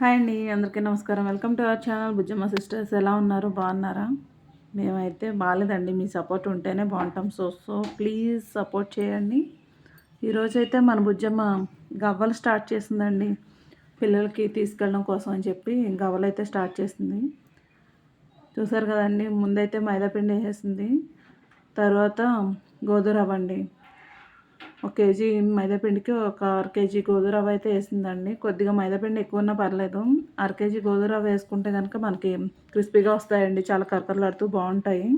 Hi అండి అందరికీ నమస్కారం. Welcome to our channel. Bujjamma sisters ఎలా ఉన్నారు? బాగున్నారా? మేమైతే బాగాలేదండి మీ సపోర్ట్ ఉంటేనే బాగుంటాం. సో సో ప్లీజ్ సపోర్ట్ చేయండి. ఈరోజైతే మన బుజ్జమ్మ గవ్వలు స్టార్ట్ చేసిందండి. పిల్లలకి తీసుకెళ్ళడం కోసం అని చెప్పి గవ్వలు అయితే స్టార్ట్ చేసింది. చూసారు కదండి ముందైతే మైదాపిండి వేసేసింది తర్వాత గోధుమ అండి ఒక కేజీ మైదాపిండికి ఒక అర కేజీ గోధుమ అయితే వేసిందండి. కొద్దిగా మైదాపిండి ఎక్కువ ఉన్నా పర్లేదు. అర కేజీ గోధురవ వేసుకుంటే కనుక మనకి క్రిస్పీగా వస్తాయండి. చాలా కరకరలాడుతూ బాగుంటాయి.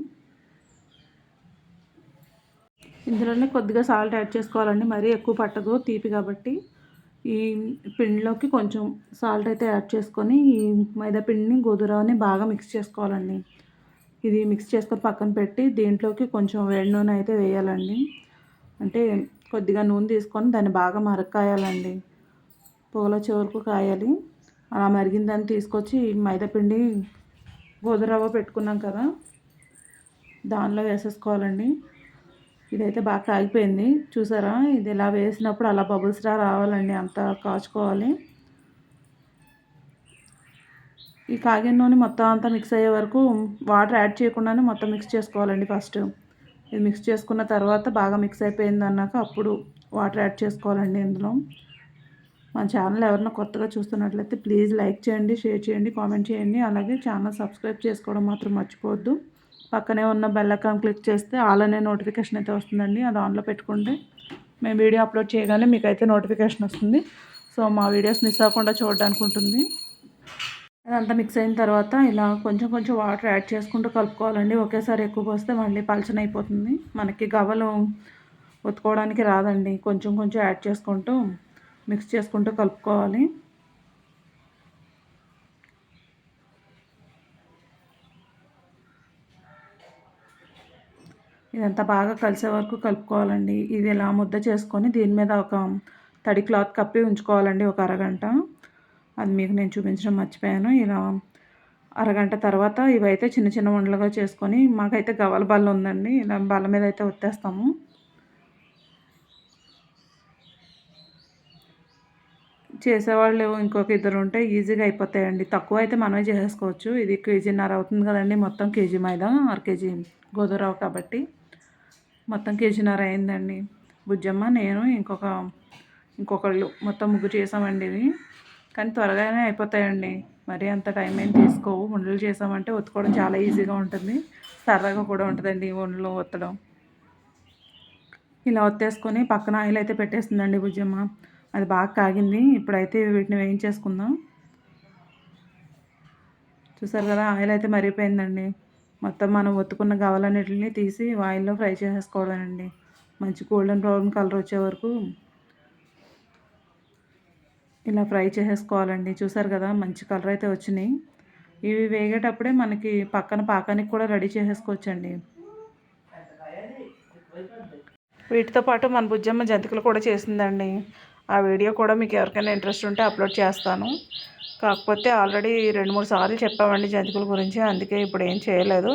ఇందులోనే కొద్దిగా సాల్ట్ యాడ్ చేసుకోవాలండి. మరీ ఎక్కువ పట్టదు తీపి కాబట్టి. ఈ పిండిలోకి కొంచెం సాల్ట్ అయితే యాడ్ చేసుకొని ఈ మైదా పిండిని గోధురవని బాగా మిక్స్ చేసుకోవాలండి. ఇది మిక్స్ చేసుకొని పక్కన పెట్టి దీంట్లోకి కొంచెం వేడి నూనె అయితే వేయాలండి. అంటే కొద్దిగా నూనె తీసుకొని దాన్ని బాగా మరక్కాయాలండి. పూల చివరకు కాయాలి. అలా మరిగిన దాన్ని తీసుకొచ్చి మైదాపిండి గోధురవ్వ పెట్టుకున్నాం కదా దానిలో వేసేసుకోవాలండి. ఇదైతే బాగా కాగిపోయింది. చూసారా? ఇది ఇలా వేసినప్పుడు అలా బబుల్స్ రా రావాలండి. అంత కాచుకోవాలి. ఈ కాగిన నూనె మొత్తం అంతా మిక్స్ అయ్యే వరకు వాటర్ యాడ్ చేయకుండానే మొత్తం మిక్స్ చేసుకోవాలండి ఫస్ట్. ఇది మిక్స్ చేసుకున్న తర్వాత బాగా మిక్స్ అయిపోయింది అన్నాక అప్పుడు వాటర్ యాడ్ చేసుకోవాలండి ఇందులో. మన ఛానల్ ఎవరైనా కొత్తగా చూస్తున్నట్లయితే ప్లీజ్ లైక్ చేయండి షేర్ చేయండి కామెంట్ చేయండి. అలాగే ఛానల్ సబ్స్క్రైబ్ చేసుకోవడం మాత్రం మర్చిపోవద్దు. పక్కనే ఉన్న బెల్ ఐకాన్ క్లిక్ చేస్తే ఆల్ అనే నోటిఫికేషన్ అయితే వస్తుందండి. అది ఆన్లో పెట్టుకుంటే మేము వీడియో అప్లోడ్ చేయగానే మీకైతే నోటిఫికేషన్ వస్తుంది. సో మా వీడియోస్ మిస్ అవ్వకుండా చూడడానికి ఉంటుంది అదంతా మిక్స్ అయిన తర్వాత ఇలా కొంచెం కొంచెం వాటర్ యాడ్ చేసుకుంటూ కలుపుకోవాలండి. ఒకేసారి ఎక్కువ పోస్తే మళ్ళీ పలచన అయిపోతుంది. మనకి గవ్వలు ఉతుకోవడానికి రాదండి. కొంచెం కొంచెం యాడ్ చేసుకుంటూ మిక్స్ చేసుకుంటూ కలుపుకోవాలి. ఇదంతా బాగా కలిసే వరకు కలుపుకోవాలండి. ఇది ఇలా ముద్ద చేసుకొని దీని మీద ఒక తడి క్లాత్ కప్పి ఉంచుకోవాలండి. ఒక అరగంట. అది మీకు నేను చూపించడం మర్చిపోయాను. ఇలా అరగంట తర్వాత ఇవైతే చిన్న చిన్న వంటలుగా చేసుకొని మాకైతే గవల బల్ల ఉందండి. ఇలా బల్ల మీద అయితే వచ్చేస్తాము చేసేవాళ్ళు ఇంకొక ఇద్దరు ఉంటే ఈజీగా అయిపోతాయండి. తక్కువ అయితే మనమే చేసేసుకోవచ్చు. ఇది కేజీన్నర అవుతుంది కదండి మొత్తం కేజీ మైదా అర కేజీ గోధురవ కాబట్టి. మొత్తం కేజీన్నర అయిందండి. బుజ్జమ్మ నేను ఇంకొక ఇంకొకళ్ళు మొత్తం ముగ్గురు చేసామండి ఇవి. కానీ త్వరగానే అయిపోతాయండి. మరి అంత టైం ఏం తీసుకోవు. ఉండలు చేసామంటే ఒత్తుకోవడం చాలా ఈజీగా ఉంటుంది. సరదాగా కూడా ఉంటుందండి వండలు ఒత్తడం. ఇలా ఒత్తేసుకొని పక్కన ఆయిల్ అయితే పెట్టేస్తుందండి బుజ్జమ్మ అది బాగా కాగింది. ఇప్పుడైతే వీటిని వేయించేసుకుందాం. చూసారు కదా ఆయిల్ అయితే మరిగిపోయిందండి. మొత్తం మనం ఒత్తుకున్న గవలన్నిటిని తీసి ఆయిల్లో ఫ్రై చేసేసుకోవడం మంచి గోల్డెన్ బ్రౌన్ కలర్ వచ్చే వరకు ఇలా ఫ్రై చేసేసుకోవాలండి. చూసారు కదా మంచి కలర్ అయితే వచ్చినాయి. ఇవి వేగేటప్పుడే మనకి పక్కన పాకానికి కూడా రెడీ చేసేసుకోవచ్చండి. వీటితో పాటు మన బుజ్జమ్మ జంతికలు కూడా చేసిందండి. ఆ వీడియో కూడా మీకు ఎవరికైనా ఇంట్రెస్ట్ ఉంటే అప్లోడ్ చేస్తాను. కాకపోతే ఆల్రెడీ రెండు మూడు సార్లు చెప్పామండి జంతికల గురించి. అందుకే ఇప్పుడు ఏం చేయలేదు.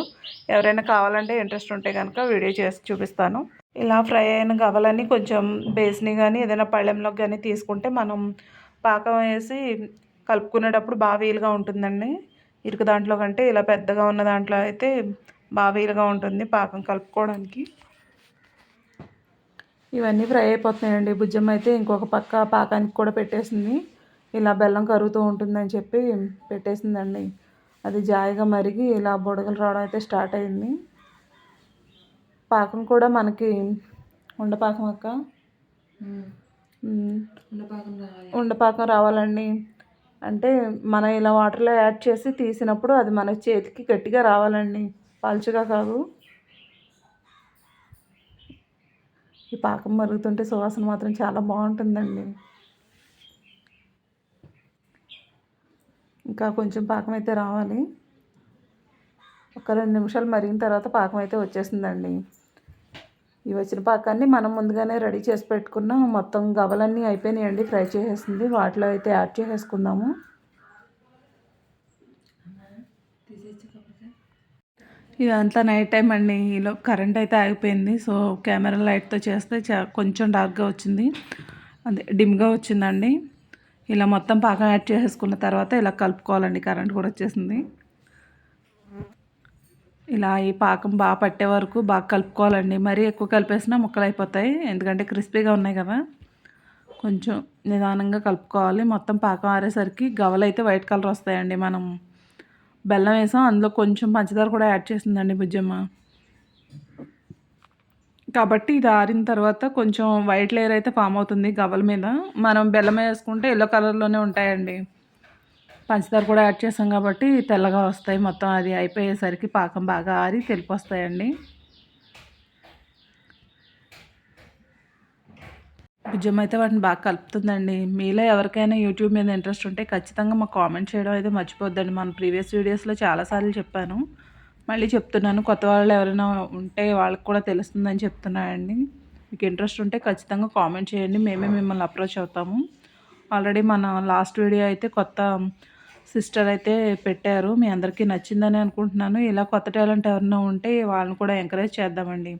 ఎవరైనా కావాలంటే ఇంట్రెస్ట్ ఉంటే కనుక వీడియో చేసి చూపిస్తాను. ఇలా ఫ్రై అయిన గవలని కొంచెం బేస్ని కానీ ఏదైనా పళ్ళెంలోకి కానీ తీసుకుంటే మనం పాకం వేసి కలుపుకునేటప్పుడు బాగా వీలుగా ఉంటుందండి. ఇరుకు దాంట్లో కంటే ఇలా పెద్దగా ఉన్న దాంట్లో అయితే బాగా వీలుగా ఉంటుంది పాకం కలుపుకోవడానికి. ఇవన్నీ ఫ్రై అయిపోతున్నాయండి. భుజం అయితే ఇంకొక పక్క పాకానికి కూడా పెట్టేసింది. ఇలా బెల్లం కరుగుతూ ఉంటుందని చెప్పి పెట్టేసిందండి. అది జాయిగా మరిగి ఇలా బుడగలు రావడం అయితే స్టార్ట్ అయింది. పాకం కూడా మనకి ఉండపాకం అక్క. ఉండపాకం రావాలండి. అంటే మనం ఇలా వాటర్లో యాడ్ చేసి తీసినప్పుడు అది మన చేతికి గట్టిగా రావాలండి. పలుచగా కాదు. ఈ పాకం మరుగుతుంటే సువాసన మాత్రం చాలా బాగుంటుందండి. ఇంకా కొంచెం పాకం అయితే రావాలి. ఒక రెండు నిమిషాలు మరిగిన తర్వాత పాకం అయితే వచ్చేసిందండి. ఈ వచ్చిన పాకాన్ని మనం ముందుగానే రెడీ చేసి పెట్టుకున్న. మొత్తం గవలన్నీ అయిపోయినాయండి. ఫ్రై చేసేసింది. వాటిలో అయితే యాడ్ చేసేసుకుందాము. ఇదంతా నైట్ టైం అండి. ఈలో కరెంట్ అయితే ఆగిపోయింది. సో కెమెరా లైట్తో చేస్తే కొంచెం డార్క్గా వచ్చింది. అదే డిమ్గా వచ్చిందండి. ఇలా మొత్తం పాకం యాడ్ చేసేసుకున్న తర్వాత ఇలా కలుపుకోవాలండి. కరెంట్ కూడా వచ్చేసింది. ఇలా ఈ పాకం బాగా పట్టే వరకు బాగా కలుపుకోవాలండి. మరీ ఎక్కువ కలిపేసినా ముక్కలు అయిపోతాయి ఎందుకంటే క్రిస్పీగా ఉన్నాయి కదా. కొంచెం నిదానంగా కలుపుకోవాలి. మొత్తం పాకం ఆరేసరికి గవలు అయితే వైట్ కలర్ వస్తాయండి మనం. బెల్లం వేసాం. అందులో కొంచెం పంచదార కూడా యాడ్ చేసిందండి బుజ్జమ్మ. కాబట్టి ఇది ఆరిన తర్వాత కొంచెం వైట్ లేయర్ అయితే ఫామ్ అవుతుంది గవల మీద. మనం బెల్లం వేసుకుంటే ఎల్లో కలర్లోనే ఉంటాయండి. పంచదార కూడా యాడ్ చేసాం కాబట్టి తెల్లగా వస్తాయి. మొత్తం అది అయిపోయేసరికి పాకం బాగా ఆరి తెలిపొస్తాయండి. భుజం అయితే వాటిని బాగా కలుపుతుందండి. మీలో ఎవరికైనా యూట్యూబ్ మీద ఇంట్రెస్ట్ ఉంటే ఖచ్చితంగా మాకు కామెంట్ చేయడం అయితే మర్చిపోద్దండి. మన ప్రీవియస్ వీడియోస్లో చాలాసార్లు చెప్పాను. మళ్ళీ చెప్తున్నాను. కొత్త వాళ్ళు ఎవరైనా ఉంటే వాళ్ళకి కూడా తెలుస్తుందని చెప్తున్నానండి. మీకు ఇంట్రెస్ట్ ఉంటే ఖచ్చితంగా కామెంట్ చేయండి. మేమే మిమ్మల్ని అప్రోచ్ అవుతాము. ఆల్రెడీ మన లాస్ట్ వీడియో అయితే కొత్త సిస్టర్ అయితే పెట్టారు. మీ అందరికీ నచ్చిందని అనుకుంటున్నాను. ఇలా కొత్త టాలెంట్ ఎవరైనా ఉంటే వాళ్ళని కూడా ఎంకరేజ్ చేద్దామండి.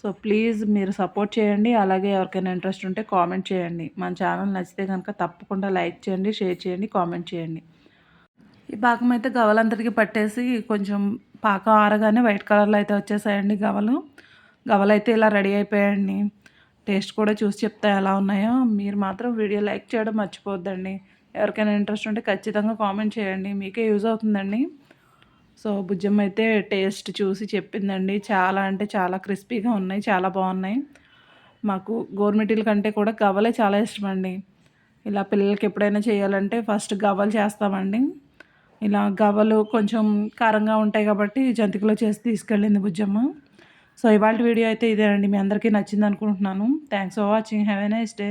సో ప్లీజ్ మీరు సపోర్ట్ చేయండి. అలాగే ఎవరికైనా ఇంట్రెస్ట్ ఉంటే కామెంట్ చేయండి. మన ఛానల్ నచ్చితే కనుక తప్పకుండా లైక్ చేయండి షేర్ చేయండి కామెంట్ చేయండి. ఈ పాకం అయితే గవలంతటికి పట్టేసి కొంచెం పాకం ఆరగానే వైట్ కలర్లో అయితే వచ్చేసాయండి గవలు. గవలు అయితే ఇలా రెడీ అయిపోయాయండి. టేస్ట్ కూడా చూసి చెప్తా ఎలా ఉన్నాయో. మీరు మాత్రం వీడియో లైక్ చేయడం మర్చిపోద్దండి ఎవరికైనా ఇంట్రెస్ట్ ఉంటే ఖచ్చితంగా కామెంట్ చేయండి. మీకే యూజ్ అవుతుందండి. సో భుజం అయితే టేస్ట్ చూసి చెప్పిందండి. చాలా అంటే చాలా క్రిస్పీగా ఉన్నాయి. చాలా బాగున్నాయి. మాకు గోర్మిటీల కంటే కూడా గవ్వలే చాలా ఇష్టం అండి ఇలా పిల్లలకి ఎప్పుడైనా చేయాలంటే ఫస్ట్ గవ్వలు చేస్తామండి. ఇలా గవ్వలు కొంచెం కారంగా ఉంటాయి కాబట్టి జంతికలో చేసి తీసుకెళ్ళింది బుజ్జమ్మ సో ఇవాళ వీడియో అయితే ఇదేనండి. మీ అందరికీ నచ్చింది అనుకుంటున్నాను. Thanks for watching have a nice day